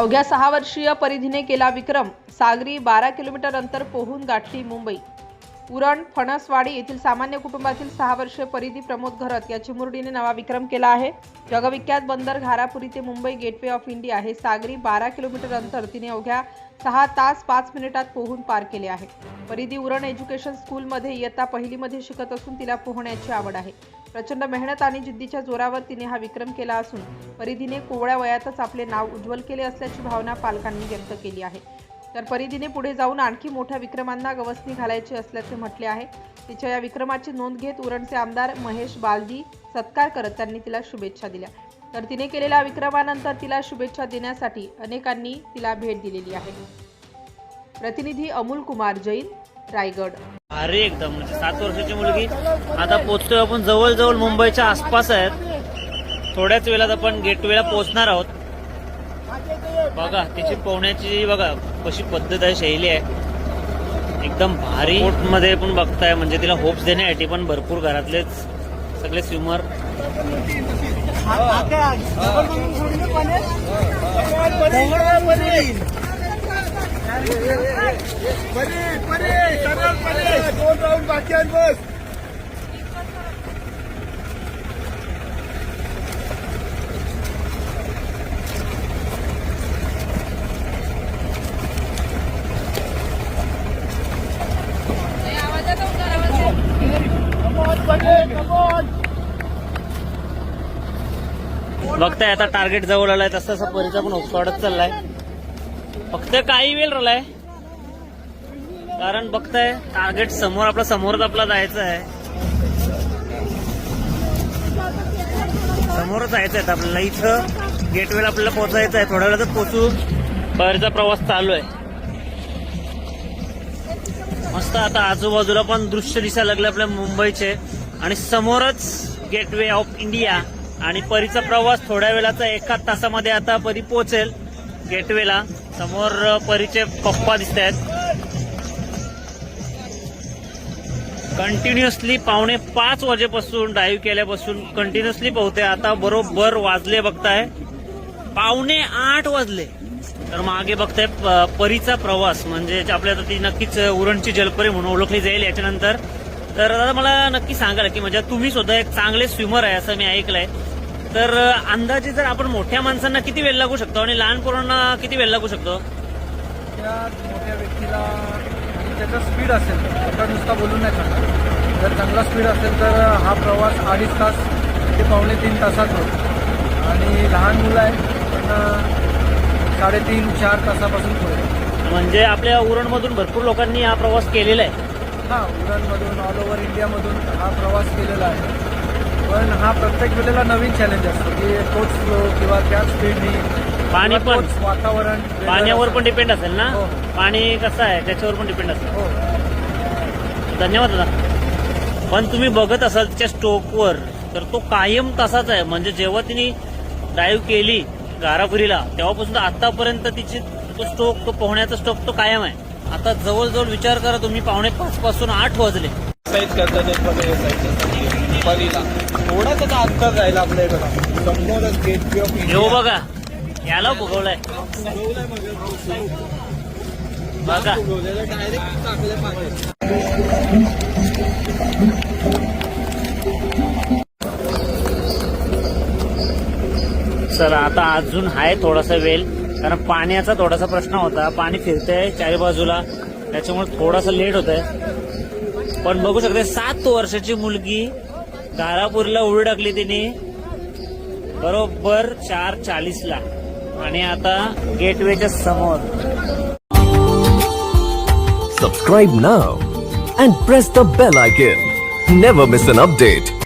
अवघ्या सहा वर्षीय परिधीने केला विक्रम. सागरी बारा किलोमीटर अंतर पोहून गाठली मुंबई. उरण फणसवाडी येथील सामान्य कुटुंबातील सहा वर्षीय परिधी प्रमोद घरत या चिमुरडीने नवा विक्रम केला आहे. जगविख्यात बंदर घारापुरी ते मुंबई गेटवे ऑफ इंडिया हे सागरी बारा किलोमीटर अंतर तिने अवघ्या सहा तास पाच मिनिटात पोहून पार केले आहे. परिधी उरण एज्युकेशन स्कूलमध्ये इयत्ता पहिलीमध्ये शिकत असून तिला पोहण्याची आवड आहे. प्रचंड मेहनत आणि जिद्दीच्या जोरावर तिने हा विक्रम केला असून परिधीने कोवळ्या वयातच आपले नाव उज्ज्वल केले असल्याची भावना पालकांनी व्यक्त केली आहे. तर परिधीने पुढे जाऊन आणखी मोठ्या विक्रमांना गवसणी घालायची असल्याचे म्हटले आहे. तिच्या या विक्रमाची नोंद घेत उरणचे आमदार महेश बालदी सत्कार करत त्यांनी तिला शुभेच्छा दिल्या. तर तिने केलेल्या विक्रमानंतर तिला शुभेच्छा देण्यासाठी अनेकांनी तिला भेट दिलेली आहे. प्रतिनिधी अमोल कुमार जैन रायगड. अरे एकदम म्हणजे सात वर्षाची मुलगी. आता पोचतोय आपण जवळजवळ मुंबईच्या आसपास आहेत. थोड्याच वेळात आपण गेटवेला पोहोचणार आहोत. बघा तिची पोहण्याची बघा कशी पद्धत आहे शैली आहे. एकदम भारी. मध्ये पण बघताय म्हणजे तिला होप्स देण्यासाठी पण भरपूर घरातलेच सगळे स्विमर दोन राऊंड बाकी बस. बघताय आता टार्गेट जवळ आलाय तसं तसं परीचा पण होप्स चाललाय. फक्त काही वेळ राहिलाय. कारण बघताय टार्गेट समोर आपला समोरच आपला जायचं आहे. समोरच जायचं आहे आपल्याला इथं. गेटवेला आपल्याला पोहोचायचं आहे. थोड्या वेळात पोहोचू बाहेरचा प्रवास चालू आहे. मस्त आता आजूबाजूला पण दृश्य दिसायला लागले आपल्या मुंबईचे. आणि समोरच गेटवे ऑफ इंडिया आणि परीचा प्रवास थोड्या वेळाचा एका तासामध्ये आता परी पोहोचेल गेटवेला. समोर परीचे पप्पा दिसत आहेत कंटिन्युअसली पावणे पाच वाजेपासून ड्राईव्ह केल्यापासून कंटिन्युअसली पोहते आता बरोबर वाजले बघताय. पावणे आठ वाजले. तर मागे बघताय परीचा प्रवास. म्हणजे आपल्या आता ती नक्कीच उरणची जलपरी म्हणून ओळखली जाईल. याच्यानंतर तर दादा मला नक्की सांगाल की म्हणजे तुम्ही सुद्धा एक चांगले स्विमर आहे असं मी ऐकलंय. तर अंदाजे जर आपण मोठ्या माणसांना किती वेळ लागू शकतो आणि लहान पोरांना किती वेळ लागू शकतो? त्या मोठ्या व्यक्तीला त्याचा स्पीड असेल आता नुसता बोलून नाही चालणार जर चांगला स्पीड असेल तर हा प्रवास अडीच तास ते पावणे तीन तासात होतो. आणि लहान मुलं आहेत त्यांना साडेतीन चार तासापासून म्हणजे आपल्या उरणमधून भरपूर लोकांनी हा प्रवास केलेला आहे. हा उरणमधून ऑल ओव्हर इंडियामधून हा प्रवास केलेला आहे. पण हा प्रत्येक वेळेला नवीन चॅलेंज असतो की तोच फ्लो किंवा त्याच स्पीडनी पाणी पण. तोच वातावरण पाण्यावर पण डिपेंड असेल ना? हो. पाणी कसं आहे? त्याच्यावर पण डिपेंड असेल. हो. धन्यवाद दादा. पण तुम्ही बघत असाल तिच्या स्टोकवर तर तो कायम तसाच आहे. म्हणजे जेव्हा तिने ड्राईव्ह केली गारापुरीला तेव्हापासून तर आतापर्यंत तिची तो स्टोक तो पोहण्याचा स्टोक तो कायम आहे. आता जवळजवळ विचार करा तुम्ही पावणे पाच पासून आठ वाजले. साईज करतात एक वगैरे साईज परीला. थोडा त्याचा अंतर राहील आपल्या इकडं. समोरच गेट वे ऑफ येऊ बघा याला भोगवलाय बघा. डायरेक्ट टाकले सर आता अजून आहे थोडासा वेळ. कारण पाण्याचा थोडासा प्रश्न होता. पाणी फिरतंय चारी बाजूला. त्याच्यामुळे थोडासा लेट होत आहे पण बघू शकते सात वर्षाची मुलगी गारापूरला उडी टाकली तिने. बरोबर चार चाळीसला. आणि आता गेटवेच्या समोर. सबस्क्राईब ना and press the bell icon never miss an update